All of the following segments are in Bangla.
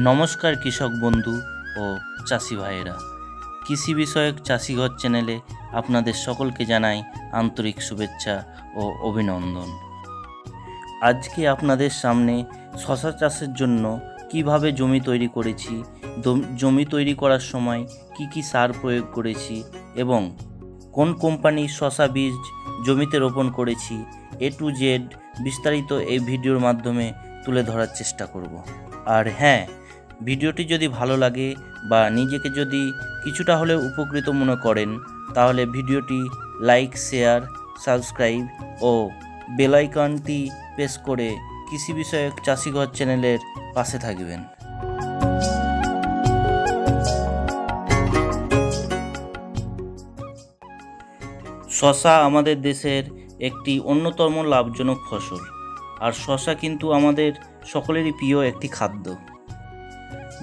নমস্কার কৃষক বন্ধু ও চাষি ভাইয়েরা। কৃষি বিষয়ক চাষিঘর চ্যানেলে আপনাদের সকলকে জানাই আন্তরিক শুভেচ্ছা ও অভিনন্দন। আজকে আপনাদের সামনে শশা চাষের জন্য কীভাবে জমি তৈরি করেছি জমি তৈরি করার সময় কি কি সার প্রয়োগ করেছি এবং কোন কোম্পানির শশা বীজ জমিতে রোপণ করেছি, এ টু জেড বিস্তারিত এই ভিডিওর মাধ্যমে তুলে ধরার চেষ্টা করব। আর হ্যাঁ ভিডিওটি যদি ভালো লাগে বা নিজেকে যদি কিছুটা হলেও উপকৃত মনে করেন, তাহলে ভিডিওটি লাইক, শেয়ার, সাবস্ক্রাইব ও বেল আইকনটি প্রেস করে কৃষি বিষয়ক চাষিঘর চ্যানেলের পাশে থাকবেন। শশা আমাদের দেশের একটি অন্যতম লাভজনক ফসল। আর শশা কিন্তু আমাদের সকলেরই প্রিয় একটি খাদ্য।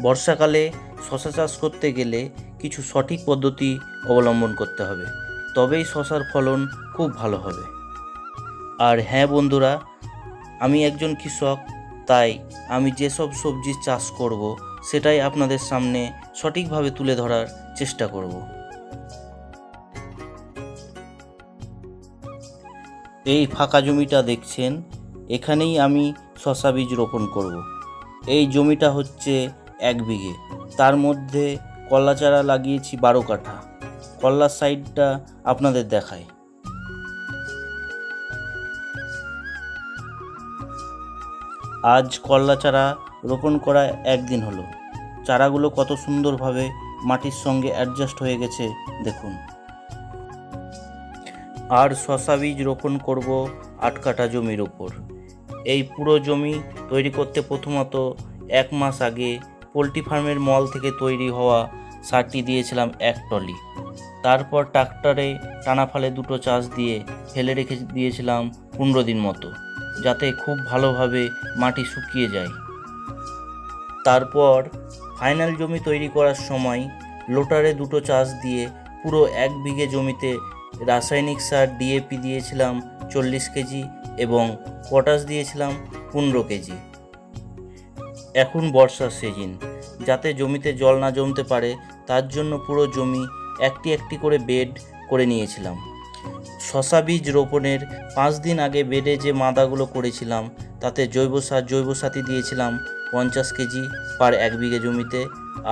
বর্ষাকালে শশা চাষ করতে গেলে কিছু সঠিক পদ্ধতি অবলম্বন করতে হবে। তবেই শশার ফলন খুব ভালো হবে। আর হ্যাঁ বন্ধুরা, আমি একজন কৃষক, তাই আমি যেসব সবজি চাষ করব, সেটাই আপনাদের সামনে সঠিকভাবে তুলে ধরার চেষ্টা করব। এই ফাঁকা জমিটা দেখছেন, এখানেই আমি শশা বীজ রোপণ করব। এই জমিটা হচ্ছে এক বিঘে। তার মধ্যে কলা চারা লাগিয়েছি বারো কাঠা। কল্লার সাইডটা আপনাদের দেখায় আজ কল্লা চারা রোপণ করা একদিন হলো। চারাগুলো কত সুন্দরভাবে মাটির সঙ্গে অ্যাডজাস্ট হয়ে গেছে, দেখুন। আর শশা বীজ রোপণ করব আট কাঠা জমির ওপর। এই পুরো জমি তৈরি করতে প্রথমত এক মাস আগে পোলট্রি ফার্মের মল থেকে তৈরি হওয়া সারটি দিয়েছিলাম এক টলি তারপর ট্রাক্টরে টানা ফালে দুটো চাষ দিয়ে ফেলে রেখে দিয়েছিলাম পনেরো দিন মতো, যাতে খুব ভালোভাবে মাটি শুকিয়ে যায়। তারপর ফাইনাল জমি তৈরি করার সময় লোটারে দুটো চাষ দিয়ে পুরো এক বিঘে জমিতে রাসায়নিক সার ডিএপি দিয়েছিলাম চল্লিশ কেজি এবং পটাশ দিয়েছিলাম পনেরো কেজি। এখন বর্ষার সিজন যাতে জমিতে জল না জমতে পারে, তার জন্য পুরো জমি একটি একটি করে বেড করে নিয়েছিলাম। শশা বীজ রোপণের পাঁচ দিন আগে বেডে যে মাদাগুলো করেছিলাম, তাতে জৈব সার, জৈব সাথী দিয়েছিলাম পঞ্চাশ কেজি পার এক বিঘে জমিতে।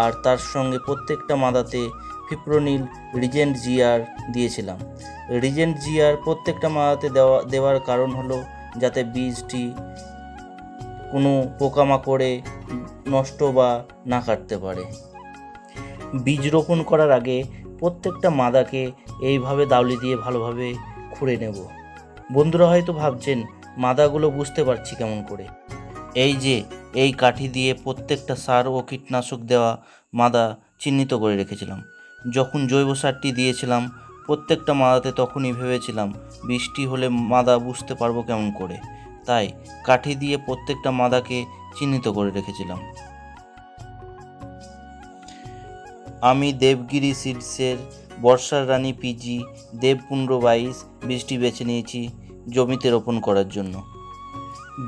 আর তার সঙ্গে প্রত্যেকটা মাদাতে ফিপ্রোনিল রিজেন্ট জিআর দিয়েছিলাম। রিজেন্ট জিআর প্রত্যেকটা মাদাতে দেওয়া, দেওয়ার কারণ হলো যাতে বীজটি কোনো পোকামাকড়ে নষ্ট বা না কাটতে পারে। বীজ রোপণ করার আগে প্রত্যেকটা মাদাকে এইভাবে দাউলি দিয়ে ভালোভাবে খুঁড়ে নেব। বন্ধুরা হয়তো ভাবছেন, মাদাগুলো বুঝতে পারছি কেমন করে। এই যে, এই কাঠি দিয়ে প্রত্যেকটা সার ও কীটনাশক দেওয়া মাদা চিহ্নিত করে রেখেছিলাম। যখন জৈব সারটি দিয়েছিলাম, প্রত্যেকটা মাদাতে তখনই ভেবেছিলাম, বৃষ্টি হলে মাদা বুঝতে পারব কেমন করে। তাই কাঠি দিয়ে প্রত্যেকটা মাদাকে চিহ্নিত করে রেখেছিলাম। আমি দেবগিরি সিডসের বর্ষার রানী পিজি দেব পনেরো বাইশ বীজটি বেছে নিয়েছি জমিতে রোপণ করার জন্য।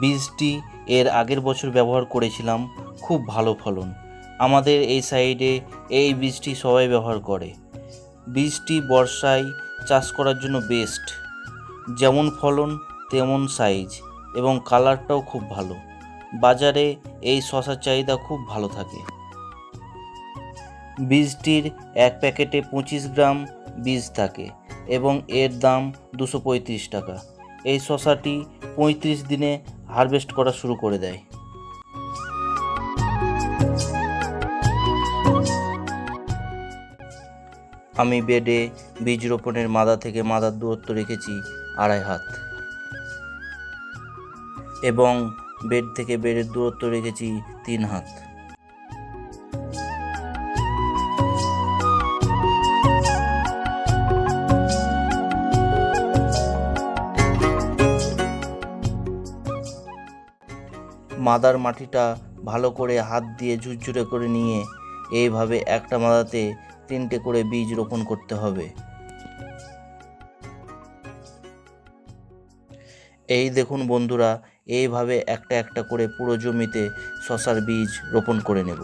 বীজটি এর আগের বছর ব্যবহার করেছিলাম, খুব ভালো ফলন। আমাদের এই সাইডে এই বীজটি সবাই ব্যবহার করে। বীজটি বর্ষায় চাষ করার জন্য বেস্ট যেমন ফলন, তেমন সাইজ এবং কালারটাও খুব ভালো। বাজারে এই শশার চাহিদা খুব ভালো থাকে। বীজটির এক প্যাকেটে পঁচিশ গ্রাম বীজ থাকে এবং এর দাম দুশো পঁয়ত্রিশ টাকা। এই শশাটি পঁয়ত্রিশ দিনে হারভেস্ট করা শুরু করে দেয়। আমি বেডে বীজ রোপণের মাদা থেকে মাদার দূরত্ব রেখেছি আড়াই হাত। এবং বেড থেকে বেডের দূরত্ব রেখেছি তিন হাত। মাদার মাটিটা ভালো করে হাত দিয়ে ঝুরঝুরে করে নিয়ে এইভাবে একটা মাদাতে তিনটে করে বীজ রোপণ করতে হবে। এই দেখুন বন্ধুরা এইভাবে একটা একটা করে পুরো জমিতে শশার বীজ রোপণ করে নেব।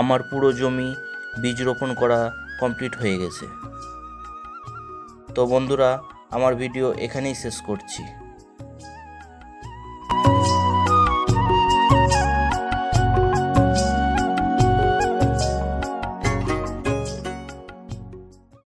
আমার পুরো জমি বীজ রোপণ করা কমপ্লিট হয়ে গেছে। তো বন্ধুরা, আমার ভিডিও এখানেই শেষ করছি।